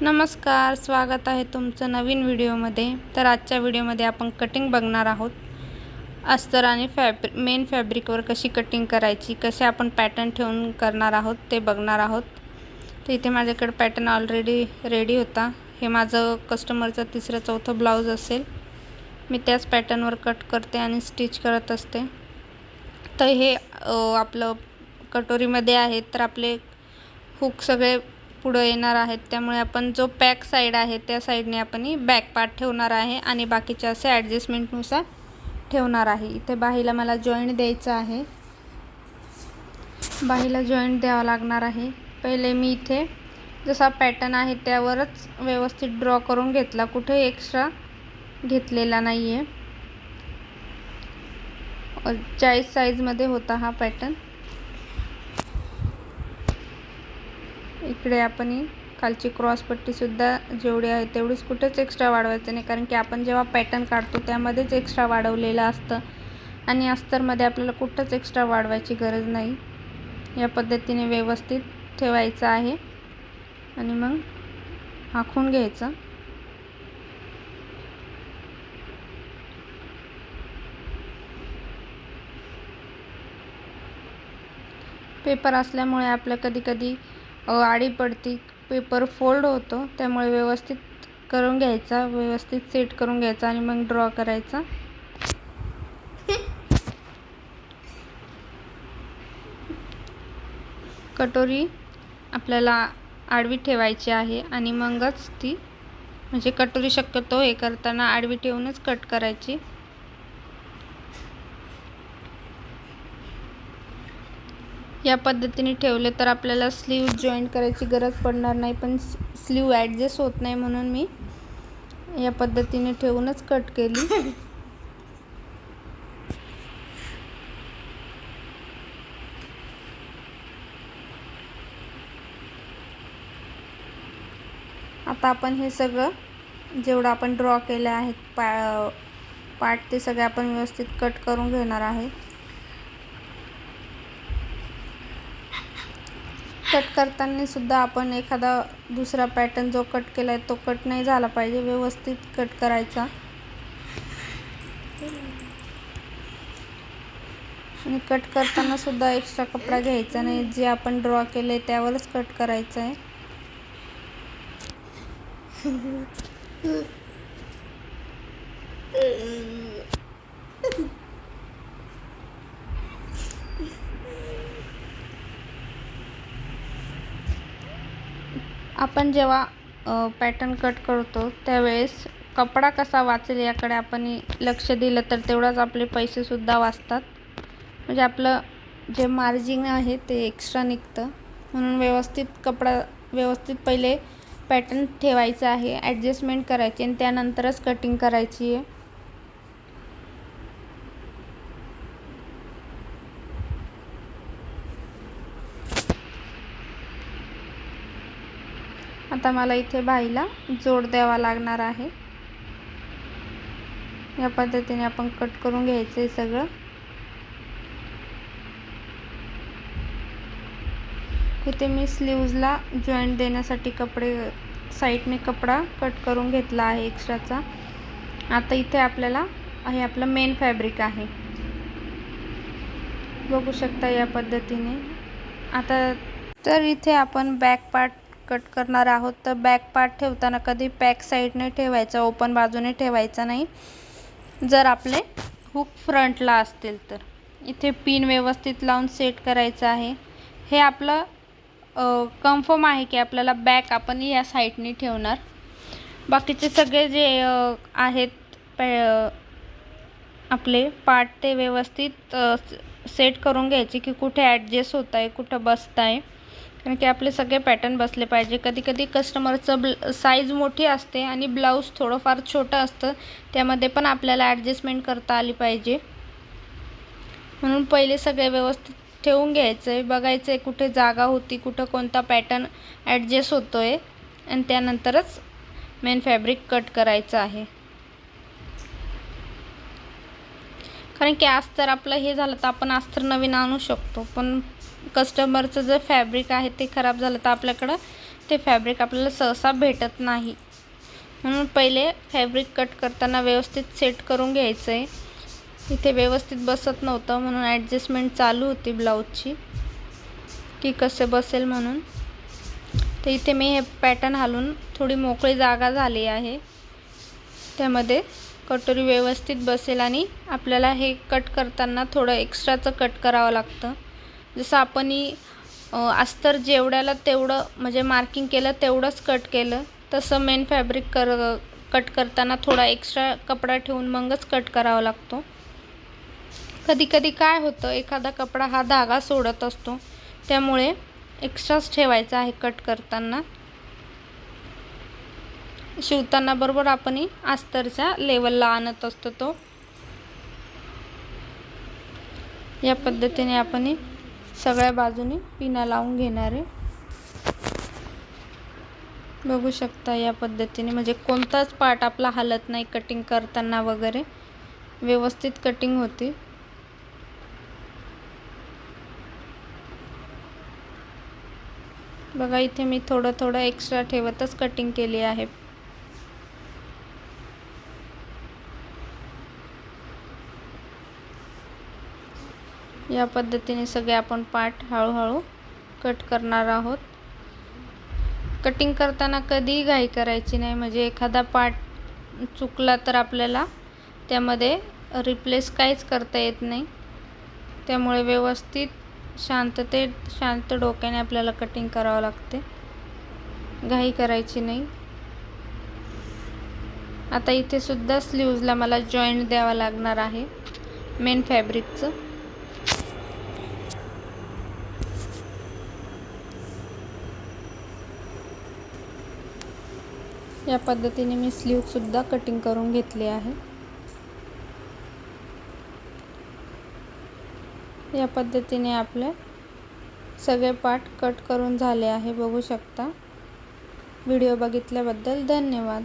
नमस्कार स्वागत आहे तुमचं नवीन व्हिडिओमध्ये. तर आजच्या व्हिडिओमध्ये आपण कटिंग बघणार आहोत. अस्तर आणि फॅब्रि मेन फॅब्रिकवर कशी कटिंग करायची कसे आपण पॅटर्न ठेवून करणार आहोत ते बघणार आहोत. तर इथे माझ्याकडे पॅटर्न ऑलरेडी रेडी होता. हे माझं कस्टमरचं तिसरं चौथं ब्लाऊज असेल. मी त्याच पॅटर्नवर कट करते आणि स्टिच करत असते. तर हे आपलं कटोरीमध्ये आहे तर आपले हुक सगळे पुढं येणार आहेत. त्यामुळे आपण जो पॅक साईड आहे त्या साईडने आपण बॅक पार्ट ठेवणार आहे आणि बाकीचे असे ॲडजस्टमेंटनुसार ठेवणार आहे. इथे बाहीला मला जॉईंट द्यायचं आहे. बाहीला जॉईंट द्यावा लागणार आहे. पहिले मी इथे जसा पॅटर्न आहे त्यावरच व्यवस्थित ड्रॉ करून घेतला. कुठे एक्स्ट्रा घेतलेला नाही आहे चाळीस साईजमध्ये होता हा पॅटर्न इकडे आपण खालची क्रॉसपट्टीसुद्धा जेवढी आहे तेवढीच कुठेच एक्स्ट्रा वाढवायचं नाही. कारण की आपण जेव्हा पॅटर्न काढतो त्यामध्येच एक्स्ट्रा वाढवलेलं असतं. आणि अस्तरमध्ये आपल्याला कुठंच एक्स्ट्रा वाढवायची गरज नाही. या पद्धतीने व्यवस्थित ठेवायचं आहे. आणि मग आखून घ्यायचं. पेपर असल्यामुळे आपलं कधी कधी आडी पडती. पेपर फोल्ड होतो. त्यामुळे व्यवस्थित करून घ्यायचा. व्यवस्थित सेट करून घ्यायचा आणि मग ड्रॉ करायचा. कटोरी आपल्याला आडवी ठेवायची आहे आणि मगच ती म्हणजे कटोरी शक्यतो हे करताना आडवी ठेवूनच कट करायची. या पद्धतीने ठेवले तर आपल्याला स्लीव जॉईंट करायची गरज पडणार नाही. पण स्लीव ॲडजस्ट होत नाही म्हणून मी या पद्धतीने ठेवूनच कट केली. आता आपण हे सगळं जेवढं आपण ड्रॉ केलं आहे पा पार्ट ते सगळे आपण व्यवस्थित कट करून घेणार आहे. कट करताना सुद्धा आपण एखादा दुसरा पॅटर्न जो कट केला आहे तो कट नाही झाला पाहिजे. व्यवस्थित कट करायचा. आणि कट करताना सुद्धा एक्स्ट्रा कपडा घ्यायचा नाही. जे आपण ड्रॉ केलं आहे त्यावरच कट करायचं आहे आपण जेव्हा पॅटर्न कट करतो त्यावेळेस कपडा कसा वाचेल याकडे आपण लक्ष दिलं तर तेवढाच आपले पैसेसुद्धा वाचतात. म्हणजे आपलं जे मार्जिन आहे ते एक्स्ट्रा निघतं. म्हणून व्यवस्थित कपडा व्यवस्थित पहिले पॅटर्न ठेवायचं आहे ॲडजस्टमेंट करायची आणि त्यानंतरच कटिंग करायची आहे. आता मला इथे बाईला जोड द्यावा लागणार आहे. या पद्धतीने आपण कट करून घ्यायचं आहे सगळं. इथे मी स्लीव्जला जॉईंट देण्यासाठी कपडे साईडने कपडा कट करून घेतला आहे एक्स्ट्राचा आता इथे आपल्याला हे आपलं मेन फॅब्रिक आहे. बघू शकता या पद्धतीने. आता तर इथे आपण बॅक पार्ट कट करणार आहोत. तर बॅक पार्ट ठेवताना कधी पॅक साईडने ठेवायचा ओपन बाजूने ठेवायचा नाही. जर आपले हुक फ्रंटला असतील तर. इथे पिन व्यवस्थित लावून सेट करायचं आहे. हे आपलं कन्फर्म आहे की आपल्याला बॅक आपण या साईडने ठेवणार. बाकीचे सगळे जे आहेत पॅ आपले पार्ट ते व्यवस्थित सेट करून घ्यायचे की कुठे ॲडजस्ट होत आहे कुठं बसत आहे कारण की आपले सगळे पॅटर्न बसले पाहिजे. कधी कधी कस्टमरचं ब्ल साईज मोठी असते आणि ब्लाऊज थोडंफार छोटं असतं. त्यामध्ये पण आपल्याला ॲडजस्टमेंट करता आली पाहिजे. म्हणून पहिले सगळे व्यवस्थित ठेवून घ्यायचं. आहे बघायचं आहे कुठे जागा होती कुठं कोणता पॅटर्न ॲडजस्ट होतो आहे आणि त्यानंतरच मेन फॅब्रिक कट करायचं आहे. कारण की अस्तर आपलं हे झालं तर आपण अस्तर नवीन आणू शकतो. पण कस्टमरचं जे फॅब्रिक आहे ते खराब झालं तर आपल्याकडं ते फॅब्रिक आपल्याला सहसा भेटत नाही. म्हणून पहिले फॅब्रिक कट करताना व्यवस्थित सेट करून घ्यायचं आहे इथे व्यवस्थित बसत नव्हतं म्हणून ॲडजस्टमेंट चालू होती ब्लाऊजची की कसे बसेल म्हणून. तर इथे मी हे पॅटर्न हालून थोडी मोकळी जागा झाली आहे. त्यामध्ये कटोरी व्यवस्थित बसेल आणि आपल्याला हे कट करताना थोडं एक्स्ट्राचं कट करावं लागतं. जसं आपण अस्तर जेवढ्याला तेवढं म्हणजे मार्किंग केलं तेवढंच कट केलं. तसं मेन फॅब्रिक कर कट करताना थोडा एक्स्ट्रा कपडा ठेवून मगच कट करावा लागतो. कधी कधी काय होतं एखादा कपडा हा धागा सोडत असतो. त्यामुळे एक्स्ट्राच ठेवायचा आहे कट करताना. शिवताना बरोबर आपण अस्तरच्या लेवलला आणत असतो तो. या पद्धतीने आपण सगळ्या बाजूनी पिना लावून घेणार आहे. बघू शकता या पद्धतीने. म्हणजे कोणताच पार्ट आपला हलत नाही कटिंग करताना वगैरे. व्यवस्थित कटिंग होते. बघा इथे मी थोडं थोडं एक्स्ट्रा ठेवतच कटिंग केली आहे. या पद्धतीने सगळे आपण पार्ट हळूहळू कट करणार आहोत. कटिंग करताना कधीही घाई करायची नाही. म्हणजे एखादा पार्ट चुकला तर आपल्याला त्यामध्ये रिप्लेस काहीच करता येत नाही. त्यामुळे व्यवस्थित शांततेत शांत डोक्याने आपल्याला कटिंग करावं लागते. घाई करायची नाही. आता इथे सुद्धा स्लीव्जला मला जॉईंट द्यावा लागणार आहे. मेन फॅब्रिकचं या पद्धतीने मी स्लीवसुद्धा कटिंग करून घेतली आहे. या पद्धतीने आपले सगळे पार्ट कट करून झाले आहे बघू शकता. व्हिडिओ बघितल्याबद्दल धन्यवाद.